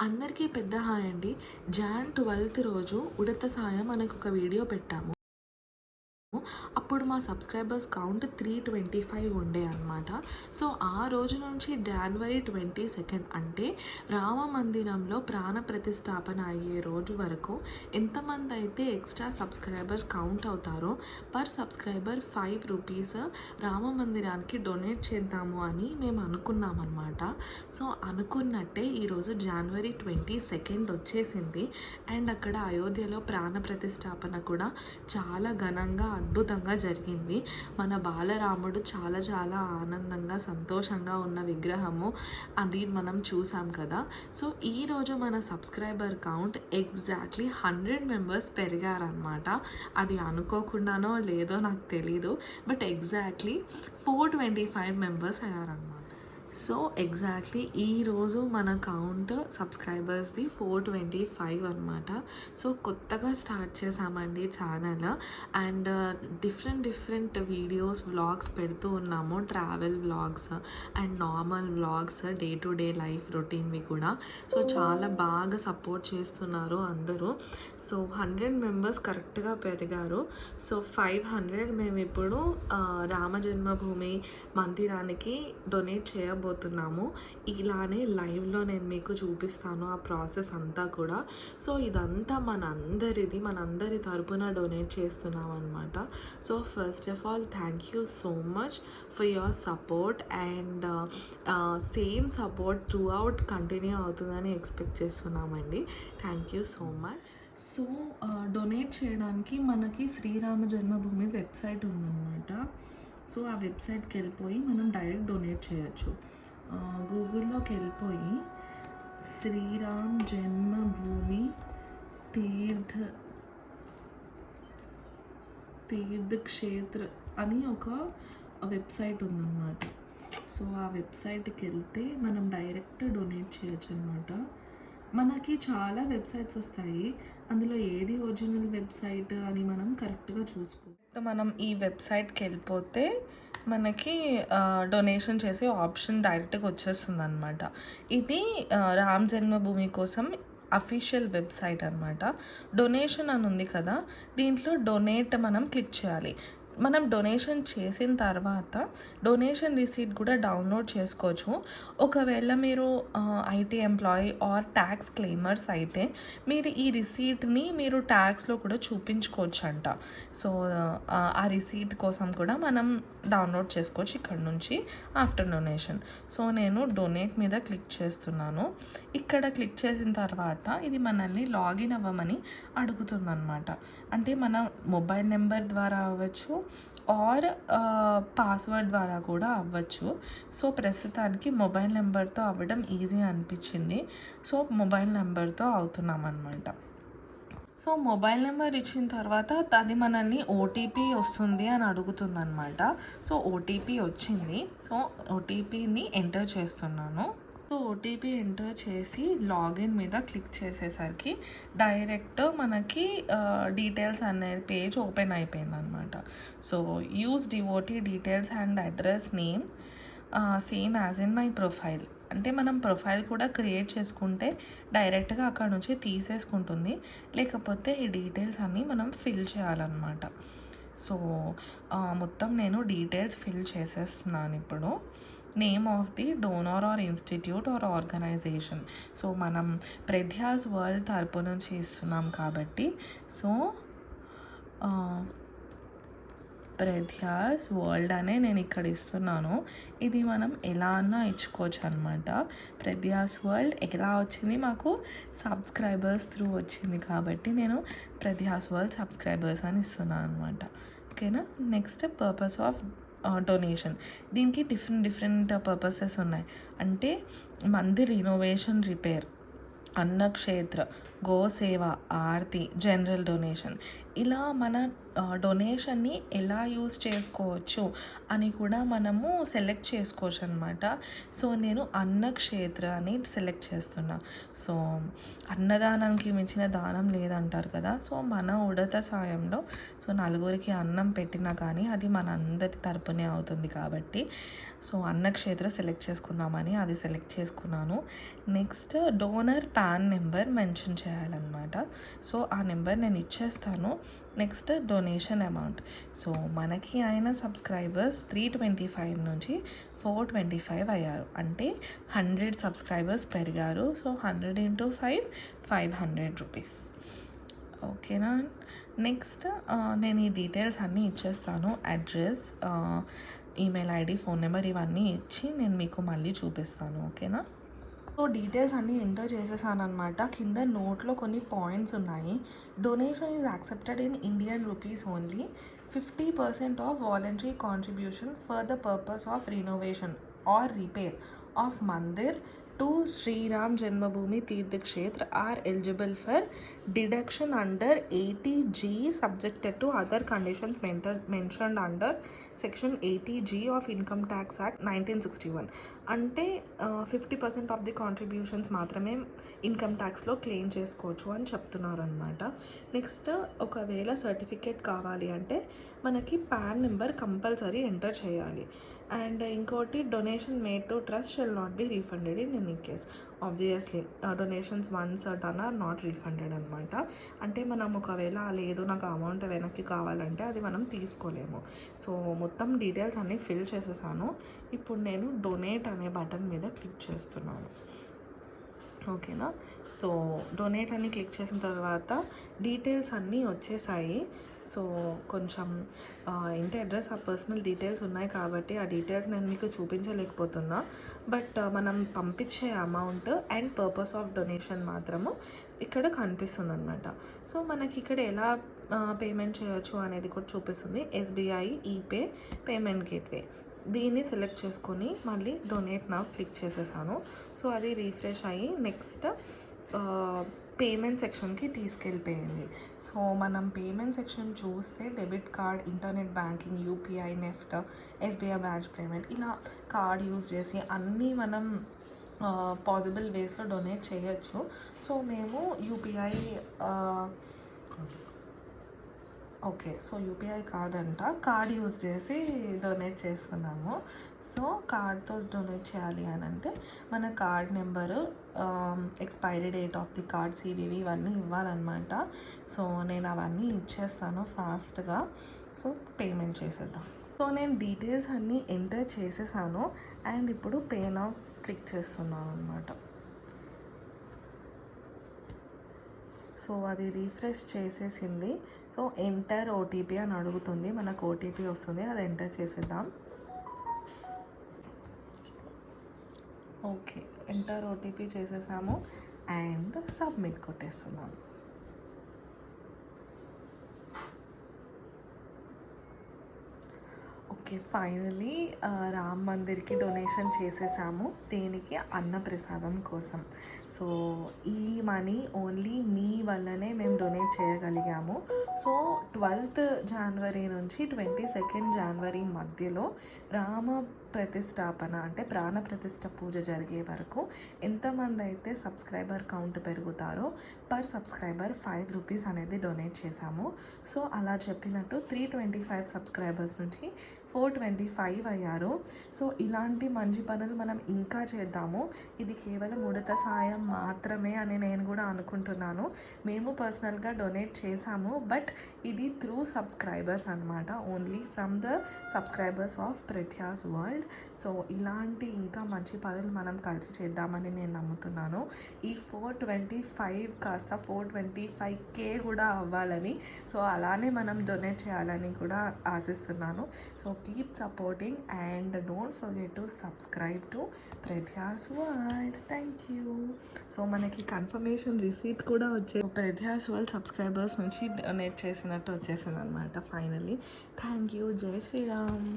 అందరికీ పెద్ద హాయ్ అండి. జాన్ ట్వెల్త్ రోజు ఉడత సాయం మనకు ఒక వీడియో పెట్టాము. అప్పుడు మా subscribers count three twenty five ఉండే అనమాట సో ఆ రోజు నుంచి జనవరి ట్వంటీ సెకండ్ అంటే రామ మందిరంలో ప్రాణ ప్రతిష్టాపన అయ్యే రోజు వరకు ఎంతమంది అయితే ఎక్స్ట్రా సబ్స్క్రైబర్స్ కౌంట్ అవుతారో per subscriber five rupees Rama మందిరానికి డొనేట్ చేద్దాము అని మేము అనుకున్నాం అనమాట సో అనుకున్నట్టే ఈరోజు జనవరి ట్వంటీ సెకండ్ వచ్చేసింది. అండ్ అక్కడ అయోధ్యలో ప్రాణ ప్రతిష్టాపన కూడా చాలా ఘనంగా అద్భుతంగా జరిగింది. మన బాలరాముడు చాలా చాలా ఆనందంగా సంతోషంగా ఉన్న విగ్రహము. అది మనం చూసాం కదా. సో ఈరోజు మన subscriber count exactly hundred members పెరిగారనమాట అది అనుకోకుండానో లేదో నాకు తెలీదు. But exactly four twenty five members అయ్యారనమాట so exactly ఈరోజు మన కౌంట్ సబ్స్క్రైబర్స్ది ఫోర్ ట్వంటీ ఫైవ్ అనమాట సో కొత్తగా స్టార్ట్ చేసామండి channel. And different different videos vlogs పెడుతూ ఉన్నాము. Travel vlogs and normal vlogs day to day life రొటీన్వి కూడా. సో చాలా బాగా సపోర్ట్ చేస్తున్నారు అందరూ. సో హండ్రెడ్ మెంబర్స్ కరెక్ట్గా పెరిగారు. సో ఫైవ్ హండ్రెడ్ మేము ఇప్పుడు రామ జన్మభూమి మందిరానికి డొనేట్ చేయ చేయబోతున్నాము ఇలానే లైవ్లో నేను మీకు చూపిస్తాను ఆ ప్రాసెస్ అంతా కూడా. సో ఇదంతా మన అందరిది మన అందరి తరపున డొనేట్ చేస్తున్నాం అనమాట so first of all thank you so much for your support and same support throughout continue అవుతుందని ఎక్స్పెక్ట్ చేస్తున్నామండి. Thank you so much. So donate చేయడానికి మనకి శ్రీరామ జన్మభూమి వెబ్సైట్ ఉందన్నమాట. సో ఆ వెబ్సైట్కి వెళ్ళిపోయి మనం డైరెక్ట్ డొనేట్ చేయొచ్చు. గూగుల్లోకి వెళ్ళిపోయి శ్రీరామ్ జన్మభూమి తీర్థ తీర్థక్షేత్ర అని ఒక వెబ్సైట్ ఉందన్నమాట. సో ఆ వెబ్సైట్కి వెళ్తే మనం డైరెక్ట్ డొనేట్ చేయొచ్చు అనమాట మనకి చాలా వెబ్సైట్స్ వస్తాయి. అందులో ఏది ఒరిజినల్ వెబ్సైట్ అని మనం కరెక్ట్గా చూసుకోవాలి మనం ఈ వెబ్సైట్కి వెళ్ళిపోతే మనకి డొనేషన్ చేసే ఆప్షన్ డైరెక్ట్గా వచ్చేస్తుంది అనమాట ఇది రామ్ జన్మభూమి కోసం అఫీషియల్ వెబ్సైట్ అనమాట డొనేషన్ అని ఉంది కదా దీంట్లో డొనేట్ మనం క్లిక్ చేయాలి. మనం డొనేషన్ చేసిన తర్వాత డొనేషన్ రిసీట్ కూడా డౌన్లోడ్ చేసుకోవచ్చు. ఒకవేళ మీరు IT employee or tax claimers అయితే మీరు ఈ రిసీట్ని మీరు ట్యాక్స్లో కూడా చూపించుకోవచ్చు అంట సో ఆ, రిసీట్ కోసం కూడా మనం డౌన్లోడ్ చేసుకోవచ్చు ఇక్కడ నుంచి ఆఫ్టర్ డొనేషన్. సో నేను డొనేట్ మీద క్లిక్ చేస్తున్నాను. ఇక్కడ క్లిక్ చేసిన తర్వాత ఇది మనల్ని లాగిన్ అవ్వమని అడుగుతుందన్నమాట. అంటే మన మొబైల్ నెంబర్ ద్వారా అవ్వచ్చు ఆర్ పాస్వర్డ్ uh, ద్వారా కూడా అవ్వచ్చు. సో ప్రస్తుతానికి మొబైల్ నెంబర్తో అవ్వడం ఈజీ అనిపించింది. సో మొబైల్ నెంబర్తో అవుతున్నాం అనమాట సో మొబైల్ నెంబర్ ఇచ్చిన తర్వాత అది మనల్ని ఓటీపీ వస్తుంది అని అడుగుతుందనమాట సో ఓటీపీ వచ్చింది. సో ఓటీపీని ఎంటర్ చేస్తున్నాను. సో ఓటీపీ ఎంటర్ చేసి లాగిన్ మీద క్లిక్ చేసేసరికి డైరెక్ట్ మనకి డీటెయిల్స్ అనే పేజ్ ఓపెన్ అయిపోయింది అనమాట so use devotee details and address name same as in my profile. అంటే మనం ప్రొఫైల్ కూడా క్రియేట్ చేసుకుంటే డైరెక్ట్గా అక్కడ నుంచి తీసేసుకుంటుంది. లేకపోతే ఈ డీటెయిల్స్ అన్నీ మనం ఫిల్ చేయాలన్నమాట సో మొత్తం నేను డీటెయిల్స్ ఫిల్ చేసేస్తున్నాను ఇప్పుడు. Name of the donor or institute or organization so మనం ప్రధ్యాస్ వరల్డ్ తరపు నుంచి ఇస్తున్నాం కాబట్టి సో ప్రధ్యాస్ వరల్డ్ అనే నేను ఇక్కడ ఇస్తున్నాను. ఇది మనం ఎలా అన్నా ఇచ్చుకోవచ్చు అనమాట ప్రధ్యాస్ వరల్డ్ ఎలా వచ్చింది? మాకు సబ్స్క్రైబర్స్ త్రూ వచ్చింది కాబట్టి నేను ప్రధ్యాస్ వరల్డ్ సబ్స్క్రైబర్స్ అని ఇస్తున్నాను అనమాట ఓకేనా నెక్స్ట్ పర్పస్ ఆఫ్ డొనేషన్ దీనికి డిఫరెంట్ డిఫరెంట్ పర్పసెస్ ఉన్నాయి. అంటే మందిర్ రినోవేషన్ రిపేర్ అన్నక్షేత్ర గోసేవ ఆర్తి జనరల్ డొనేషన్. ఇలా మన డొనేషన్ని ఎలా యూస్ చేసుకోవచ్చు అని కూడా మనము సెలెక్ట్ చేసుకోవచ్చు అనమాట సో నేను అన్నక్షేత్ర అని సెలెక్ట్ చేస్తున్నా. సో అన్నదానానికి మించిన దానం లేదంటారు కదా. సో మన ఉడత సాయంలో సో నలుగురికి అన్నం పెట్టినా కానీ అది మన అందరి తరపునే అవుతుంది కాబట్టి సో అన్నక్షేత్ర సెలెక్ట్ చేసుకుందామని అది సెలెక్ట్ చేసుకున్నాను. Next donor PAN number mention చేయాలి. చేయాలన్నమాట. సో ఆ నెంబర్ నేను ఇచ్చేస్తాను. Next donation amount. సో మనకి అయిన సబ్స్క్రైబర్స్ త్రీ ట్వంటీ ఫైవ్ నుంచి ఫోర్ ట్వంటీ ఫైవ్ అయ్యారు. అంటే హండ్రెడ్ సబ్స్క్రైబర్స్ పెరిగారు. So hundred into five five hundred rupees. ఓకేనా? నెక్స్ట్ నేను ఈ డీటెయిల్స్ అన్నీ ఇచ్చేస్తాను. Address email ID phone number ఇవన్నీ ఇచ్చి నేను మీకు మళ్ళీ చూపిస్తాను. ఓకేనా? సో డీటెయిల్స్ అన్నీ ఎంటర్ చేసేసాను అనమాట కింద నోట్లో కొన్ని పాయింట్స్ ఉన్నాయి. Donation is accepted in Indian rupees only. Fifty percent of voluntary contribution for the purpose of renovation or repair of mandir to Shri Ram Janmabhoomi Teerth Kshetra are eligible for deduction under eighty G subjected to other conditions mentor mentioned under section eighty G of income tax act nineteen sixty one. అంటే fifty percent of the contributions మాత్రమే income ట్యాక్స్లో claim చేసుకోవచ్చు అని చెప్తున్నారు అనమాట next ఒకవేళ certificate కావాలి అంటే మనకి పాన్ నెంబర్ కంపల్సరీ ఎంటర్ చేయాలి. అండ్ ఇంకోటి donation made to trust shall not be refunded in any case obviously donations once done are not refunded అనమాట అంటే మనం ఒకవేళ లేదు నాకు అమౌంట్ వెనక్కి కావాలంటే అది మనం తీసుకోలేము. సో మొత్తం డీటెయిల్స్ అన్నీ ఫిల్ చేసేసాను. ఇప్పుడు నేను డొనేట్ అనే బటన్ మీద క్లిక్ చేస్తున్నాను. ఓకేనా? సో డొనేట్ అని క్లిక్ చేసిన తర్వాత డీటెయిల్స్ అన్నీ వచ్చేసాయి. సో కొంచెం ఇంటి అడ్రస్ ఆ పర్సనల్ డీటెయిల్స్ ఉన్నాయి కాబట్టి ఆ డీటెయిల్స్ నేను మీకు చూపించలేకపోతున్నా. బట్ మనం పంపించే amount and purpose of donation మాత్రము ఇక్కడ కనిపిస్తుంది అనమాట సో మనకి ఇక్కడ ఎలా పేమెంట్ చేయొచ్చు అనేది కూడా చూపిస్తుంది. SBI ePay payment gateway. దీన్ని సెలెక్ట్ చేసుకొని మళ్ళీ డొనేట్ నా క్లిక్ చేసేసాను. సో అది రీఫ్రెష్ అయ్యి నెక్స్ట్ పేమెంట్ సెక్షన్కి తీసుకెళ్ళిపోయింది. సో మనం పేమెంట్ సెక్షన్ చూస్తే debit card internet banking UPI NEFT SBI batch payment ఇలా కార్డ్ యూజ్ చేసి అన్నీ మనం పాసిబుల్ వేస్లో డొనేట్ చేయొచ్చు. సో మేము యూపీఐ ఓకే సో యూపీఐ కాదంట. కార్డ్ యూజ్ చేసి డొనేట్ చేస్తున్నాము. సో కార్డ్తో డొనేట్ చేయాలి అని అంటే మన card number expiry date of the card CVV ఇవన్నీ ఇవ్వాలన్నమాట. సో నేను అవన్నీ ఇచ్చేస్తాను ఫాస్ట్గా. సో పేమెంట్ చేసేద్దాం. సో నేను డీటెయిల్స్ అన్నీ ఎంటర్ చేసేసాను. అండ్ ఇప్పుడు పే నౌ క్లిక్ చేస్తున్నాను అనమాట సో అది రీఫ్రెష్ చేసేసింది. సో ఎంటర్ ఓటీపీ అని అడుగుతుంది. మనకు ఓటీపీ వస్తుంది. అది ఎంటర్ చేసేద్దాం. ఓకే ఎంటర్ ఓటీపీ చేసేసాము. అండ్ సబ్మిట్ కొట్టేస్తున్నాం. ఓకే ఫైనలీ రామ్ మందిర్కి డొనేషన్ చేసేసాము. దేనికి? అన్నప్రసాదం కోసం. సో ఈ మనీ ఓన్లీ మీ వల్లనే మేము డొనేట్ చేయగలిగాము. సో ట్వెల్త్ జనవరి నుంచి ట్వంటీ సెకండ్ జనవరి మధ్యలో రామ ప్రతిష్టాపన అంటే ప్రాణ ప్రతిష్ట పూజ జరిగే వరకు ఎంతమంది అయితే సబ్స్క్రైబర్ కౌంట్ పెరుగుతారో పర్ సబ్స్క్రైబర్ ఫైవ్ రూపీస్ అనేది డొనేట్ చేశాము. సో అలా చెప్పినట్టు త్రీ ట్వంటీ ఫైవ్ సబ్స్క్రైబర్స్ నుంచి ఫోర్ ట్వంటీ ఫైవ్ అయ్యారు. సో ఇలాంటి మంచి పనులు మనం ఇంకా చేద్దాము. ఇది కేవలం ఉడత సాయం మాత్రమే అని నేను కూడా అనుకుంటున్నాను. మేము పర్సనల్గా డొనేట్ చేశాము. బట్ ఇది త్రూ సబ్స్క్రైబర్స్ అనమాట only from the subscribers of Pradhyas world. So ఇలాంటి ఇంకా మంచి పనులు మనం కలిసి చేద్దామని నేను నమ్ముతున్నాను. ఈ ఫోర్ ట్వంటీ ఫైవ్ కాస్త ఫోర్ ట్వంటీ ఫైవ్ కే కూడా అవ్వాలని. సో అలానే మనం డొనేట్ చేయాలని కూడా ఆశిస్తున్నాను. So keep supporting and don't forget to subscribe to Pradhyas world thank you so మనకి కన్ఫర్మేషన్ రిసీట్ కూడా వచ్చే ప్రధ్యాస్ వరల్డ్ సబ్స్క్రైబర్స్ నుంచి డొనేట్ చేసినట్టు వచ్చేసింది అనమాట ఫైనల్లీ థ్యాంక్ యూ జై శ్రీరామ్